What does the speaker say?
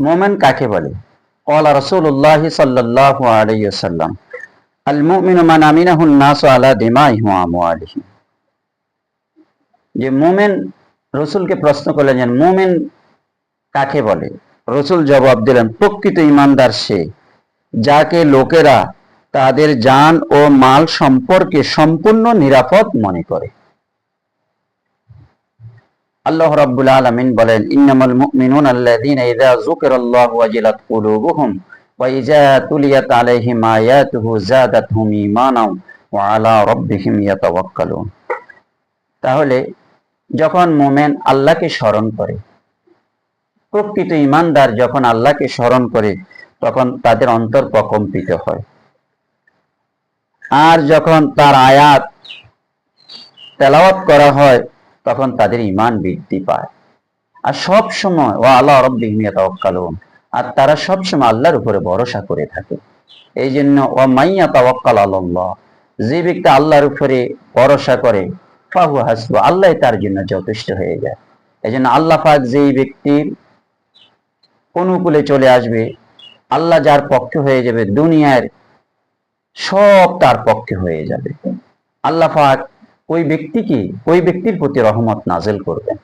মোমেন কাকে বলে? যে রসুলকে প্রশ্ন করলেন যে কাকে বলে? রসুল জবাব দিলেন, প্রকৃত ইমানদার সে, যাকে লোকেরা তাদের যান ও মাল সম্পর্কে সম্পূর্ণ নিরাপদ মনে করে। আল্লাহ রাব্বুল আলামিন বলেন, ইন্নামাল মুমিনুন আল্লাযীনা ইযা যুকিরাল্লাহু ওয়াজিলাত কুলুবুহুম ওয়া ইযা তুলিয়াত আলাইহিম আয়াতুহু যাদাতহুম ঈমানাও ওয়া আলা রাব্বিহিম ইয়াতাওয়াক্কালুন. তাহলে, যখন মোমেন আল্লাহকে স্মরণ করে, প্রকৃত ইমানদার যখন আল্লাহকে স্মরণ করে, তখন তাদের অন্তর প্রকম্পিত হয়। আর যখন তার আয়াত তেলাওয়াত করা হয় তখন তাদের ইমান বৃদ্ধি পায়। আর সব সময় ও আল্লাহ রব্বিহিম ইয়াতাওয়াক্কালুন। আর তারা সব সময় আল্লাহর উপরে ভরসা করে থাকে। এই জন্য ও মাইয়া তাওয়াক্কাল আল্লাহ যে ব্যক্তি আল্লাহর উপরে ভরসা করে, ফাহু হাসবু, আল্লাহ তার জন্য যথেষ্ট হয়ে যায়। এই জন্য আল্লাহ পাক যেই ব্যক্তির অনুকূলে চলে আসবে, আল্লাহ যার পক্ষে হয়ে যাবে, দুনিয়ার সব তার পক্ষে হয়ে যাবে। আল্লাহ পাক ওই ব্যক্তিকে ওই ব্যক্তির প্রতি রহমত নাজেল করবেন